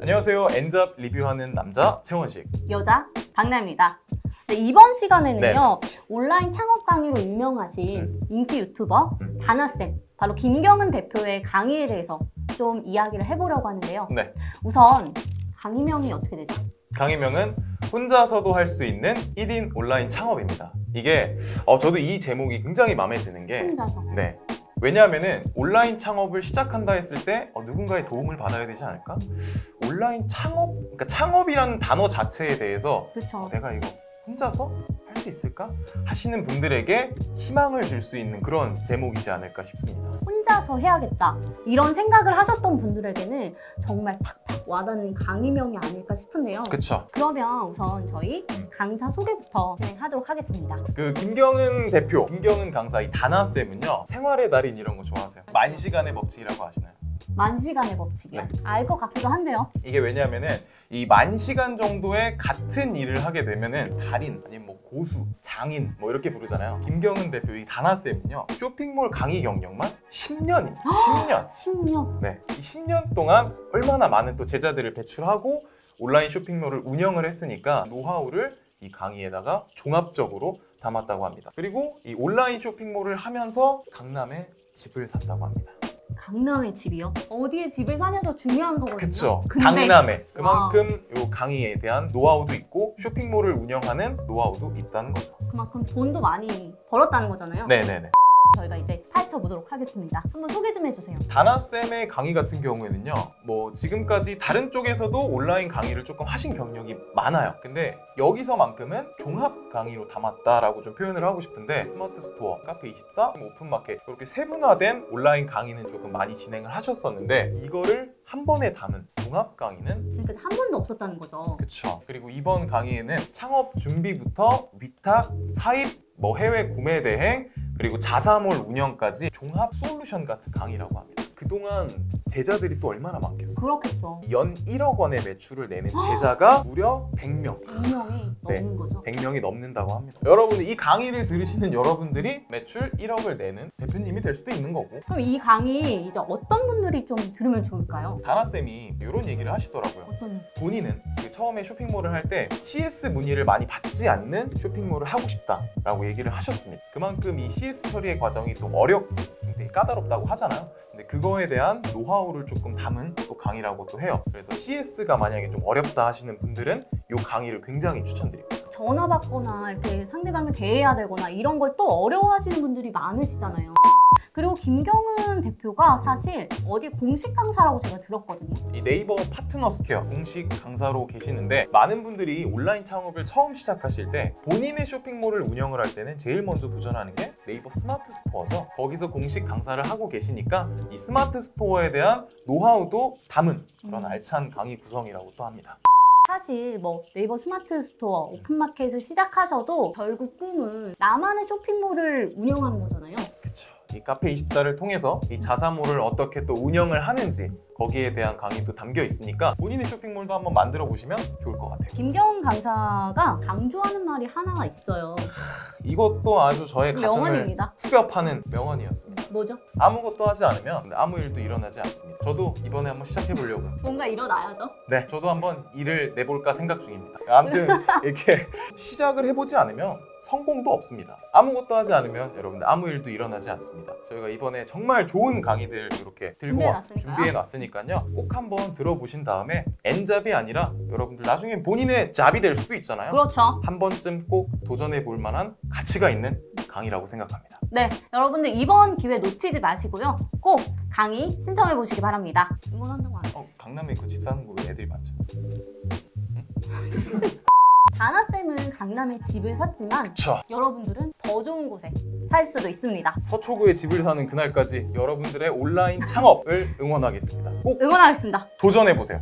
안녕하세요. 엔잡 리뷰하는 남자 채원식. 여자 강나입니다. 네, 이번 시간에는요 온라인 창업 강의로 유명하신 음. 인기 유튜버 음. 다나쌤 바로 김경은 대표의 강의에 대해서 좀 이야기를 해보려고 하는데요. 네. 우선 강의명이 어떻게 되죠? 강의명은 혼자서도 할 수 있는 1인 온라인 창업입니다. 이게 어, 저도 이 제목이 굉장히 마음에 드는 게 혼자서. 네. 왜냐하면은 온라인 창업을 시작한다 했을 때 어, 누군가의 도움을 받아야 되지 않을까? 온라인 창업, 그러니까 창업이라는 단어 자체에 대해서 그렇죠. 어, 내가 이거 혼자서 할 수 있을까? 하시는 분들에게 희망을 줄 수 있는 그런 제목이지 않을까 싶습니다. 혼자서 해야겠다 이런 생각을 하셨던 분들에게는 정말 팍팍 와닿는 강의명이 아닐까 싶은데요. 그쵸? 그러면 우선 저희 음. 강사 소개부터 진행하도록 하겠습니다. 그 김경은 대표, 김경은 강사 이 다나 쌤은요 생활의 달인 이런 거 좋아하세요? 만 시간의 법칙이라고 아시나요? 만 시간의 법칙이요. 네. 알것 같기도 한데요. 이게 왜냐하면은 이 만 시간 정도의 같은 일을 하게 되면은 달인 아니면 뭐 고수, 장인 뭐 이렇게 부르잖아요. 김경은 대표 이 다나 쌤은요 쇼핑몰 강의 경력만 10년입니다. 10년. 10년. 네, 이 10년 동안 얼마나 많은 또 제자들을 배출하고 온라인 쇼핑몰을 운영을 했으니까 노하우를 이 강의에다가 종합적으로 담았다고 합니다. 그리고 이 온라인 쇼핑몰을 하면서 강남에 집을 샀다고 합니다. 강남의 집이요? 어디에 집을 사냐도 중요한 거거든요. 그쵸? 근데 강남에 그만큼 요 강의에 대한 노하우도 있고 쇼핑몰을 운영하는 노하우도 있다는 거죠. 그만큼 돈도 많이 벌었다는 거잖아요. 네네네. 저희가 이제 파헤쳐 보도록 하겠습니다. 한번 소개 좀 해주세요. 다나쌤의 강의 같은 경우에는요, 뭐 지금까지 다른 쪽에서도 온라인 강의를 조금 하신 경력이 많아요. 근데 여기서만큼은 종합 강의로 담았다라고 좀 표현을 하고 싶은데 스마트 스토어, 카페 24, 오픈마켓 이렇게 세분화된 온라인 강의는 조금 많이 진행을 하셨었는데 이거를 한 번에 담은 종합 강의는 지금까지 한 번도 없었다는 거죠. 그쵸. 그리고 이번 강의에는 창업 준비부터 위탁, 사입, 뭐 해외 구매 대행, 그리고 자사몰 운영까지 종합 솔루션 같은 강의라고 합니다. 그동안 제자들이 또 얼마나 많겠어? 그렇겠죠. 연 1억 원의 매출을 내는 제자가 무려 100명. 2명이 네. 넘는 거죠. 100명이 넘는다고 합니다. 여러분, 이 강의를 들으시는 여러분들이 매출 1억을 내는 대표님이 될 수도 있는 거고. 그럼 이 강의 이제 어떤 분들이 좀 들으면 좋을까요? 다나 쌤이 이런 얘기를 하시더라고요. 어떤 본인은 그 처음에 쇼핑몰을 할 때 CS 문의를 많이 받지 않는 쇼핑몰을 하고 싶다라고 얘기를 하셨습니다. 그만큼 이 CS 처리의 과정이 좀 어렵고 좀 되게 까다롭다고 하잖아요. 근데 그거에 대한 노하우를 조금 담은 또 강의라고 또 해요. 그래서 CS가 만약에 좀 어렵다 하시는 분들은 이 강의를 굉장히 추천드립니다. 전화 받거나 이렇게 상대방을 대해야 되거나 이런 걸 또 어려워하시는 분들이 많으시잖아요. 그리고 김경은 대표가 사실 어디 공식 강사라고 제가 들었거든요. 이 네이버 파트너 스퀘어 공식 강사로 계시는데 많은 분들이 온라인 창업을 처음 시작하실 때 본인의 쇼핑몰을 운영을 할 때는 제일 먼저 도전하는 게 네이버 스마트 스토어죠. 거기서 공식 강사를 하고 계시니까 이 스마트 스토어에 대한 노하우도 담은 그런 음. 알찬 강의 구성이라고 또 합니다. 사실 뭐 네이버 스마트 스토어, 오픈마켓을 시작하셔도 결국 꿈은 나만의 쇼핑몰을 운영하는 거잖아요. 이 카페 24를 통해서 이 자사몰을 어떻게 또 운영을 하는지 거기에 대한 강의도 담겨 있으니까 본인의 쇼핑몰도 한번 만들어 보시면 좋을 것 같아요. 김경은 강사가 강조하는 말이 하나가 있어요. 이것도 아주 저의 가슴을 명언입니다. 후벼파는 명언이었습니다. 뭐죠? 아무것도 하지 않으면 아무 일도 일어나지 않습니다. 저도 이번에 한번 시작해 보려고요. 뭔가 일어나야죠. 네, 저도 한번 일을 내볼까 생각 중입니다. 아무튼 이렇게 시작을 해보지 않으면 성공도 없습니다. 아무것도 하지 않으면 여러분들 아무 일도 일어나지 않습니다. 저희가 이번에 정말 좋은 강의들 이렇게 들고 와- 준비해놨으니까요. 준비해 놨으니까요. 꼭 한번 들어보신 다음에 N잡이 아니라 여러분들 나중에 본인의 잡이 될 수도 있잖아요. 그렇죠. 한 번쯤 꼭 도전해 볼 만한 가치가 있는 강의라고 생각합니다. 네, 여러분들 이번 기회 놓치지 마시고요. 꼭 강의 신청해 보시기 바랍니다. 응원한다고 안 해요. 어, 강남에 그 집 사는 거왜 애들이 많죠? 다나쌤은 강남에 집을 샀지만 그쵸. 여러분들은 더 좋은 곳에 살 수도 있습니다. 서초구에 집을 사는 그날까지 여러분들의 온라인 창업을 응원하겠습니다. 꼭 응원하겠습니다. 도전해 보세요.